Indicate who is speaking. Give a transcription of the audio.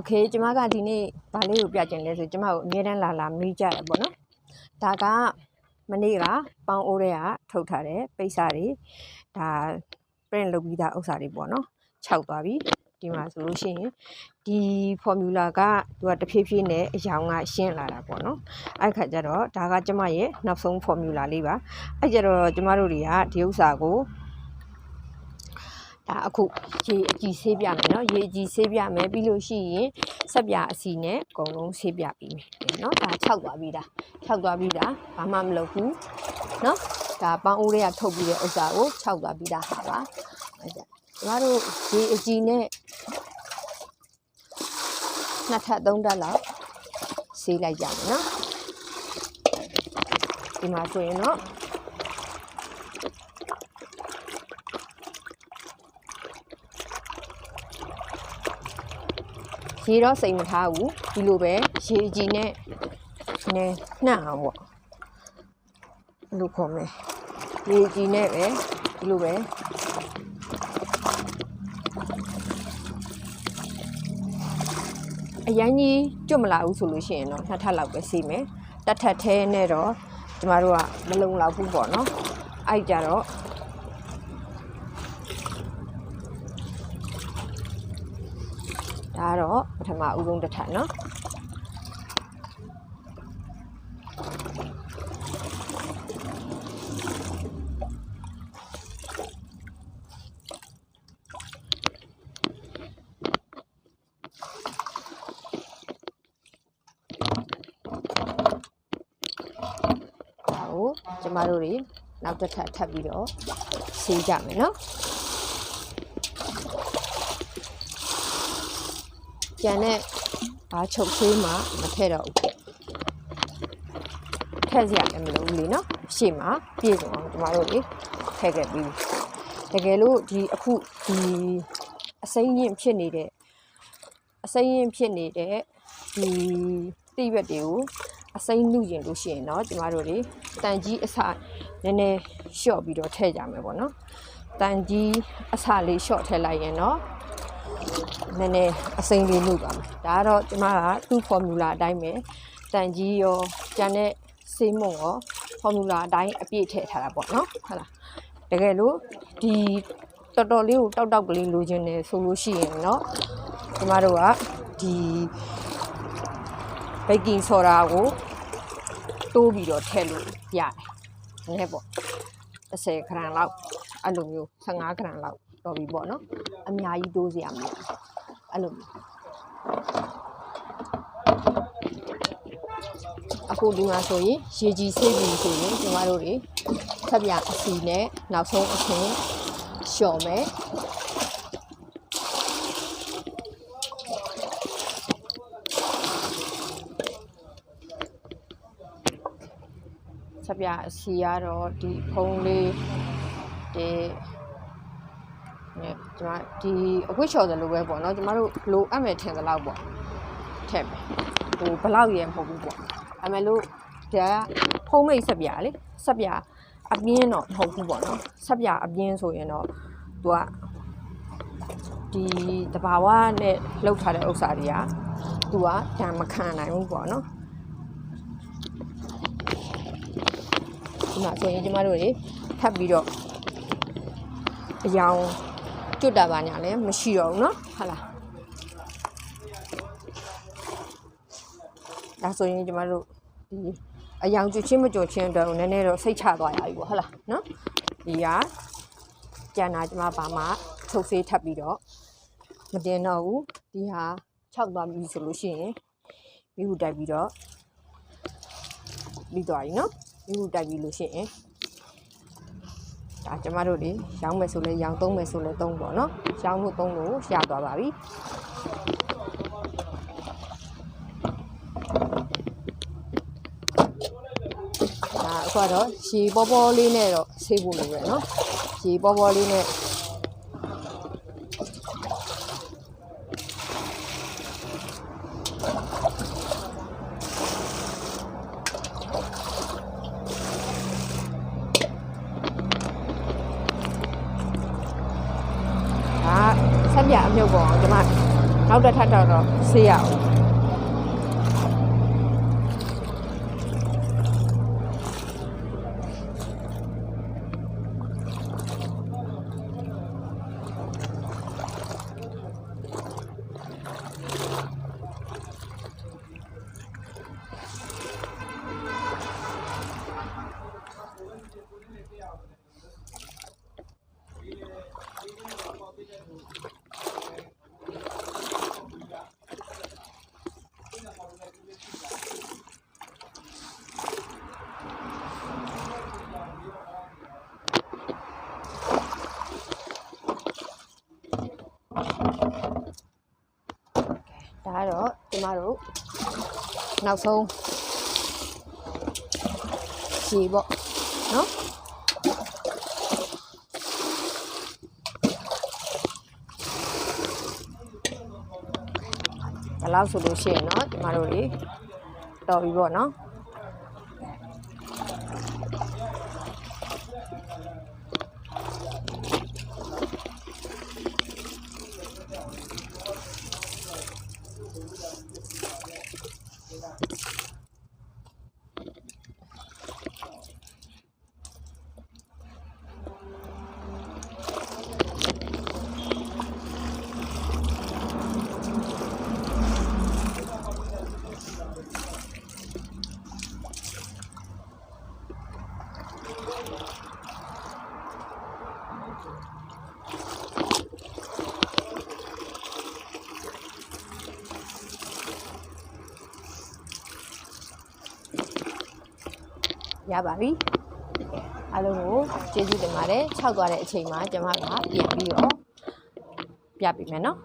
Speaker 1: โอเคကျမကဒီနေ့ဗာလေးကိုပြချင်လဲဆိုကျမကိုအမြဲတမ်းလာလာမေးကြတယ်ပေါ့နော်ဒါကမနေ့ကပေါင်းအိုးတွေကထုတ်ထားတယ်ပိတ်စာတွေဒါ print လုပ်ပြီးသားဥစ္စာတွေပေါ့နော်ခြောက်သွားပြီဒီမှာဆိုလို့ရှိရင်ဒီ formula ကသူကတဖြည်းဖြည်းနဲ့အယောင်ကရှင်းလာတာပေါ့နော်အဲ့ခါကျတော့ဒါကကျမရဲ့နောက်ဆုံး formula လေးပါအဲ့ကျတော့ကျမတို့တွေကဒီဥစ္စာကို ဒါအခုရေအကြည့်ဆေးပြမယ်နော်ရေအကြည့်ဆေးပြမယ်ပြီးလို့ရှိရင်ဆက်ပြအစီနဲ့အကုန်လုံးဆေးပြပြီးမယ်နော်ဒါခြောက်သွားပြီဒါခြောက်သွားပြီဒါဘာမှမလုပ်ဘူးနော်ဒါပေါင်းအိုးတွေကထုတ်ပြီးတဲ့ဥစ္စာကိုခြောက်သွားပြီးသားဟာပါအဲ့ဒါကျမတို့ရေအကြည့်နဲ့နှစ်ထပ်သုံးထပ်လောက်ဆေးလိုက်ကြမယ်နော်ဒီမှာဆိုရင်တော့ ရေတော့စိတ်မထားဘူးဒီလိုပဲရေကြီးနဲ့နည်းနှံ့အောင်ပေါ့ဘယ်လိုခေါ်မလဲရေကြီးနဲ့ပဲဒီလိုပဲအရင်ကြီးကျွတ်မလာဘူးဆိုလို့ရှိရင်တော့နှစ်ထပ်လောက်ပဲစီးမယ်တစ်ထပ်သေးနဲ့တော့ကျမတို့ကမလုံလောက်ဘူးပေါ့နော်အဲ့ကြတော့ ဒါကတော့ပထမဦးဆုံးတစ်ထပ်เนาะဒါကိုကျမတို့တွေနောက်တစ်ထပ်ထပ်ပြီးတော့ဆေးကြမယ်เนาะ ကျန်တဲ့ဘာချုပ်သေးမှမထည့်တော့ဘူးထည့်စရာလည်းမလိုဘူးလေနော်ရှေ့မှာပြည့်စုံအောင်ကျမတို့လေထည့်ခဲ့ပြီးတကယ်လို့ဒီအခုဒီအစိမ့်ရင်ဖြစ်နေတဲ့အစိမ့်ရင်ဖြစ်နေတဲ့ဒီတိရွက်တွေကိုအစိမ့်နှုရင်လို့ရှိရင်တော့ကျမတို့တွေတန်ကြီးအစနည်းနည်းလျှော့ပြီးတော့ထည့်ကြမယ်ပေါ့နော်တန်ကြီးအစလေးလျှော့ထည့်လိုက်ရင်တော့ နည်းနည်းအစိမ့်လေးလုပ်ပါမယ်ဒါကတော့ကျမကသူ့ formula အတိုင်းပဲတန်ကြီးရောကျန်တဲ့စေးမုံရော formula အတိုင်းအပြည့်ထည့်ထားတာပေါ့နော်ဟုတ်လားတကယ်လို့ဒီတော်တော်လေးကိုတောက်တောက်ကလေးလိုချင်တယ်ဆိုလို့ရှိရင်เนาะကျမတို့ကဒီ baking soda ကိုတိုးပြီးတော့ထည့်လို့ရတယ်နည်းပေါ့30ခရမ်လောက်အဲ့လိုမျိုး15ခရမ်လောက်တော်ပြီပေါ့နော်အများကြီးတိုးစရာမလိုဘူး အဲ့လိုမျိုးအခုဒီမှာဆိုရင်ရေကြီးဆေးပြီဆိုရင်ကျမတို့တွေထပ်ပြအစီနဲ့နောက်ဆုံးအဆင့်လျှော်မယ်ဆက်ပြအစီကတော့ဒီဖုံးလေးဒီနဲ့ ကျမဒီအခွင့်ချော်သလိုပဲပေါ့နော်ကျမတို့လိုအပ်မယ်ထင်သလောက်ပေါ့ထည့်မယ်ဟိုဘလောက်ရဲမဟုတ်ဘူးပေါ့အမယ်လို့ဒါကဖုံးမိတ်ဆက်ပြလေဆက်ပြအပြင်းတော့မဟုတ်ဘူးပေါ့နော်ဆက်ပြအပြင်းဆိုရင်တော့သူကဒီတဘာဝနဲ့လောက်ထားတဲ့ဥစ္စာတွေကသူကဒါမခံနိုင်ဘူးပေါ့နော်ဒီမှာဆိုရင်ကျမတို့တွေထပ်ပြီးတော့အယောင် ကျွတ်တာပါညာလည်းမရှိတော့ဘူးเนาะဟုတ်လားဒါဆိုရင်ကျမတို့ဒီအယောင်ကျွတ်ချင်းမကျွတ်ချင်းအတွက်ကိုနည်းနည်းတော့စိတ်ချသွားရပြီပေါ့ဟုတ်လားเนาะဒီကကျန်တာကျမပါမှာထုတ်ဆေးထပ်ပြီးတော့မတင်တော့ဘူးဒီဟာ၆သွားပြီဆိုလို့ရှိရင်မိဟုတိုက်ပြီးတော့ပြီးသွားပြီเนาะမိဟုတိုက်ပြီးလို့ရှိရင် ဒါကျမတို့လေရောင်းမယ်ဆိုလဲရောင်းသုံးမယ်ဆိုလဲသုံးပေါ့နော်ရောင်းမှုသုံးလို့ရသွားပါပြီဒါအခုတော့ရေပေါ်ပေါ်လေးနဲ့တော့ဆေးဖို့လိုပဲနော်ရေပေါ်ပေါ်လေးနဲ့ ဒါဆက်ပြအမြုပ်ပေါ်အောင်ကျမထ နောက်တစ်ထပ်တော့တော့ဆေးရအောင်ဒါကတော့ကျမတို့ နောက်ဆုံးရှည်ပေါ့နော်ဒါလောက်ဆိုလို့ရှိရင်เนาะကျမတို့တွေတော်ပြီပေါ့နော် ရပါပြီအားလုံးကိုကျေးဇူးတင်ပါတယ်၆သွားတဲ့အချိန်မှာကျမကပြန်ပြီးတော့ပြပေးမယ်နော်